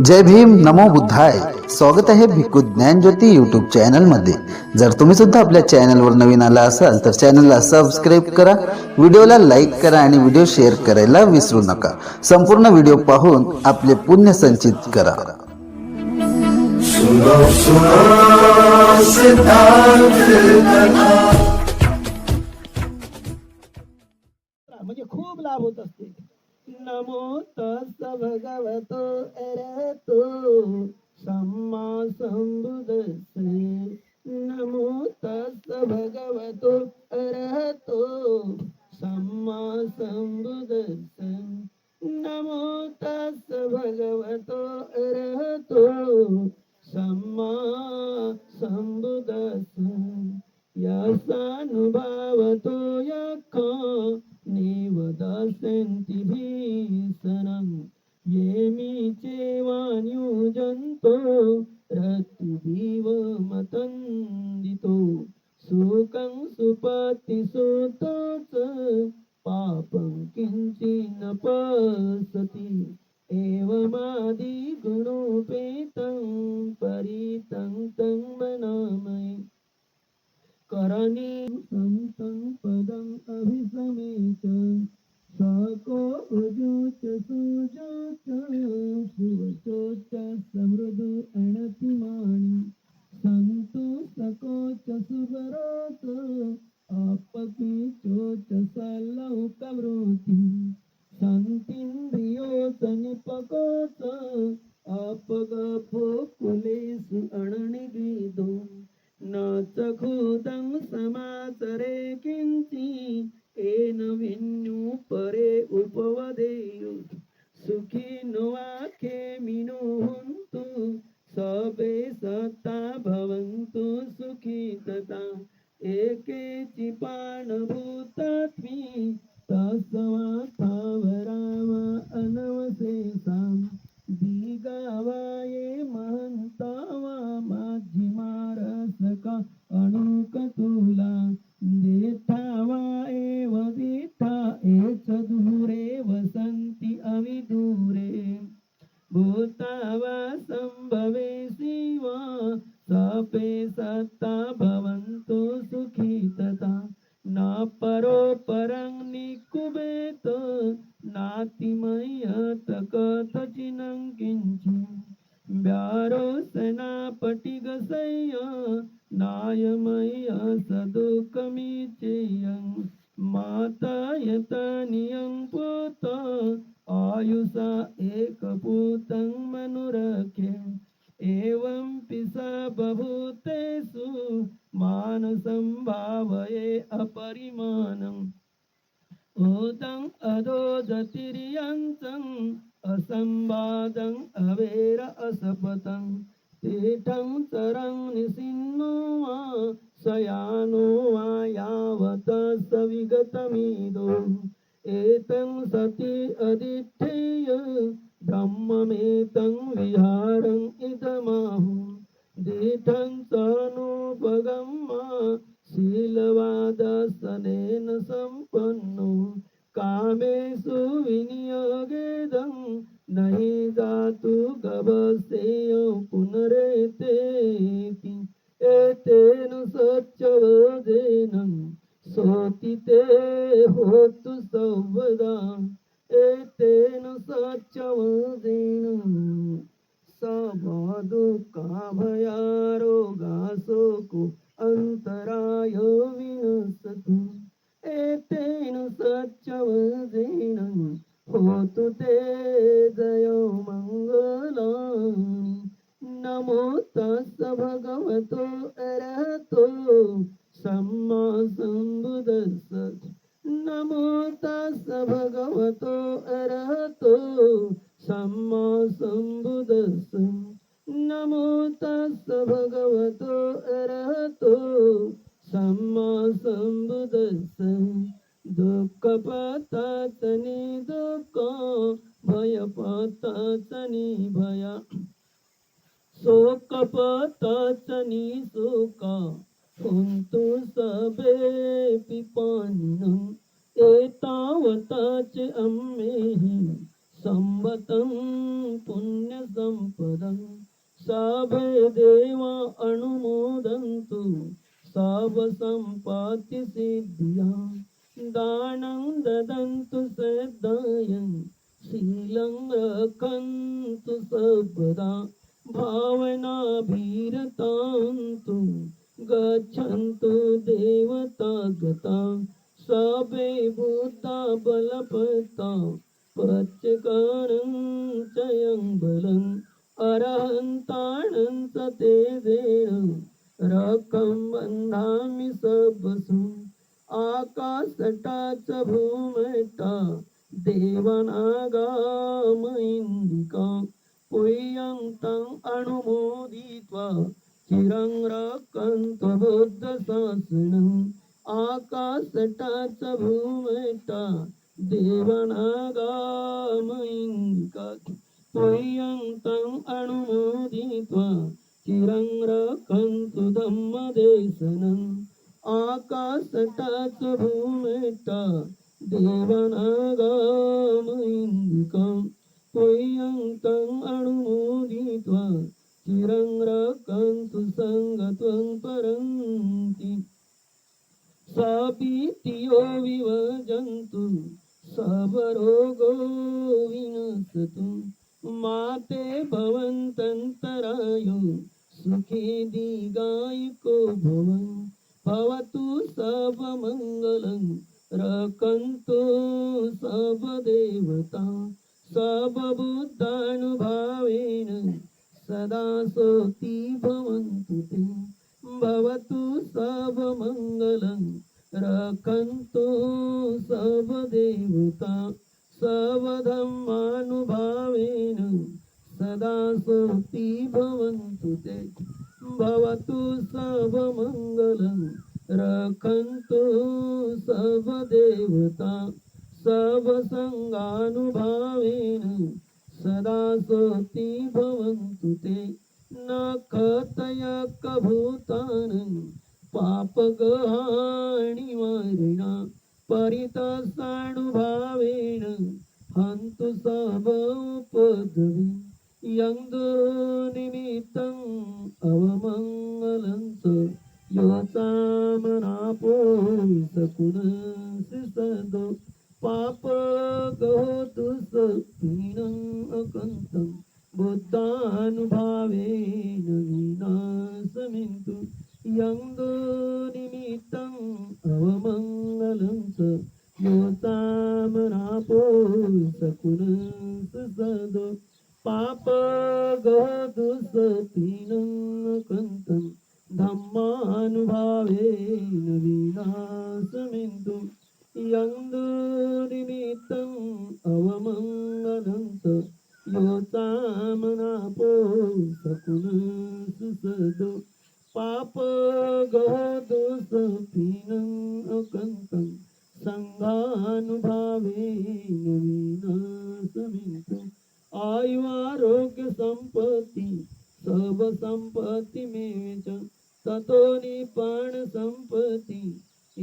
जय भीम नमो बुद्धाय. स्वागत आहे भिक्खू ज्ञानज्योती युट्यूब चॅनलमध्ये. जर तुम्ही सुद्धा आपल्या चॅनलवर नवीन आला असाल तर चॅनलला सबस्क्राईब करा. व्हिडिओला लाईक करा आणि व्हिडिओ शेअर करायला विसरू नका. संपूर्ण व्हिडिओ पाहून आपले पुण्य संचित करा. म्हणजे खूप लाभ होत असते नमो तस भगवतो अरहतो सम्मा संबुदसे नमो तस भगवतो अरहतो सम्मा संबुदसे नमो तस भगवतो अरहतो सम्मा किञ्चिन्न पसति एवमादिगुणोपेतं परितं तं मनामि करणी संतं पदम् अभिसमेत सको उजोच सुजोच सुवचोच समृदु अणतिमानि संतो सकोच सुबरोच सेनापटिगसय्य नायमय्य सदुःखमीचेयं मातायतनियं पुत आयुषा एकपूतं मनुरखे एवं पिसा बभूतेषु मानसं भावये अपरिमाणम् उदं अधो ज्योतिर्यन्तं असंवादं अवेर असपतं ඒටං තරං නිසින්නෝවා සයානෝවා යාවත සවිගතමීදෝ ඒතං සති අදිත්තේය ධම්මමේතං විහාරං ඉදමාහු. දීඨං සානෝ භගම්මා සීලවාදසනේන සම් सबदुःखाभयारोगासोको अन्तराय विनसतु. एतेन सच्चवदेन होतु ते जयो मङ्गला नमो तस् भगवतो अरहतो सम्मा सम्बुदस्स नमो तस् भगवतो अरहतो सम्मा सम्बुदस्स शोकपताचनि शोक हुन्तु सबे पिपानिनं एतावताच अम्मेहि संवतं पुण्यसम्पदं सभे देवा अनुमोदन्तु सर्वसम्पत्तिसिद्धिया दानं ददन्तु सदायं शीलं रखन्तु सर्वदा भावना भावनाभिरतान्तु गच्छन्तु देवता गता सबे भूता बलपता पच्चकारं चयं बलम् अरहन्ताणं च ते देण रखं बन्धामि सबसु आकाशटाच भूमटा देवनागामैन्दिका पुय्यन्तं अनुमोदित्वा चिरं रक्षन्तु बुद्धशासनम् आकाशटाच भूमटा देवनागामैन्दिका त्वय्यन्तम् अनुमोदित्वा चिरं रक्षन्तु धम्मदेशनम् आकाशटाच भूमेटा देवनागामैन्दिकम् त्वय्यन्तम् अणुमोदित्वा चिरं रकन्तु सङ्गत्वं परन्ति। सापीतियो विवजन्तु सबरोगो विनशतु माते भवन्तन्तरायो सुखी दीर्घायुको भव। भवतु सबमङ्गलं रकन्तु सबदेवता सबबुद्धानुभावेन सदा सोति भवन्तु ते। भवतु सबमङ्गलं रखन्तु सबदेवता सर्वधर्मानुभावेन सदा सोति भवन्तु ते। भवतु सर्वमङ्गलं रखन्तु सर्वदेवता। सबदेवता सबसङ्गानुभावेन सदा सती भवन्तु ते। न कतयकभूतानं पापगहाणिवारिणा परितसानुभावेन हन्तु सर्वोपद्रवी। यङ्गनिमित्तम् अवमङ्गलं च योचामनापो सकुनसि सदो। पाप गहोतु सपीनम् अकन्तम् बुद्धानुभावेन विनाशमिन्तु यङ्गो निमित्तम् अवमङ्गलं च योतामनापो सकुनसदो पाप गहोतु सपीनम् कन्तम् धम्मानुभावेन विनाशमिन्तु यङ्गो निमित्तम् अवमङ्गलं च योतामनापो सकुनसुसदो पाप गहोदोषपीनम् अकन्तम् सङ्घानुभावेन विनाशमिन्तु आयुरारोग्यसम्पत्ति सर्वसम्पत्तिमेव च ततो निपाणसम्पत्ति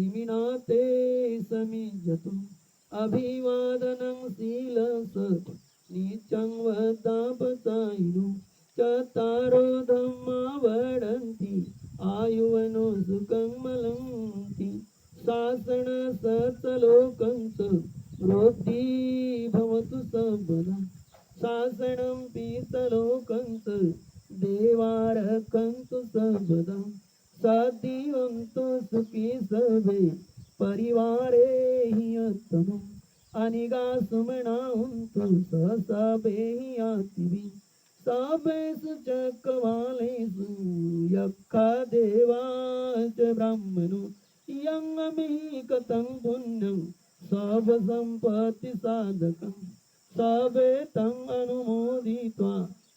इमिना ते समिज्यतु अभिवादनं शीलसत् नीचं वदापचायिनो चतारो धम्मा वडन्ति आयुवनो सुखं मलन्ति शासन सत्सलोकं च वृद्धि भवतु सबला. शासनं पीतलोकं च देवारकन्तु सर्वदा सदिवन्तो सुखी सभे परिवारे हि उत्तमम् अनिगा सुमणान्तु ससभेहि यातिभि సర్వేషు చ కవాలేషు యక్క దేవాచ బ్రహ్మను యంగమీకతం పుణ్యం సర్వసంపత్తి సాధకం సవేతం అనుమోదిత్వా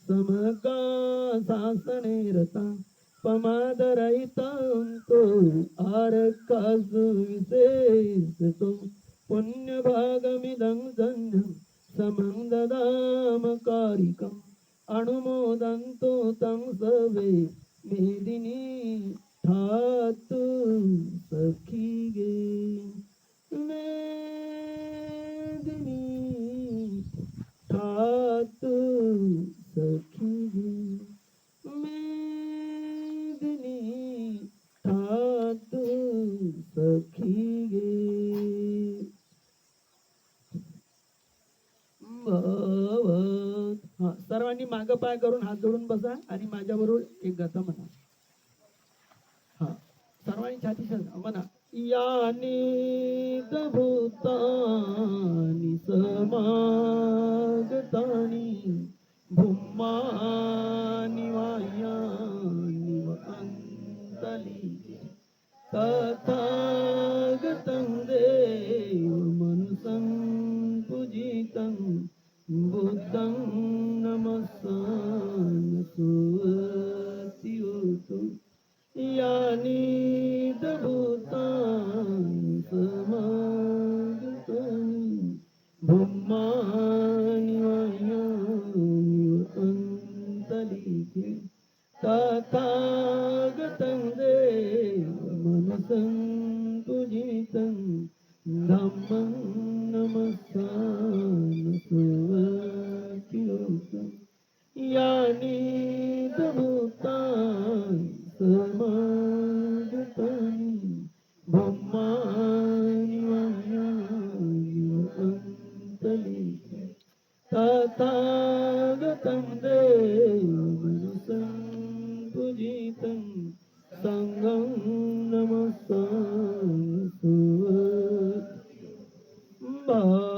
సమగా శాసనే రత పమాదరహితంతో ఆరకాసు విశేషతో పుణ్యభాగమిదం ధన్యం సమం దదామ కారికం अनुमोदन्तो तं सर्वे मेदिनी ठातु सखी गे मेदिनी ठात सखी गे मेदिनी ठात सखी गे भवत हा सर्वांनी माग पाय करून हात जोडून बसा आणि माझ्याबरोबर एक गाथा म्हणा. हा. सर्वांनी छाती म्हणा. यानी भूता 嗯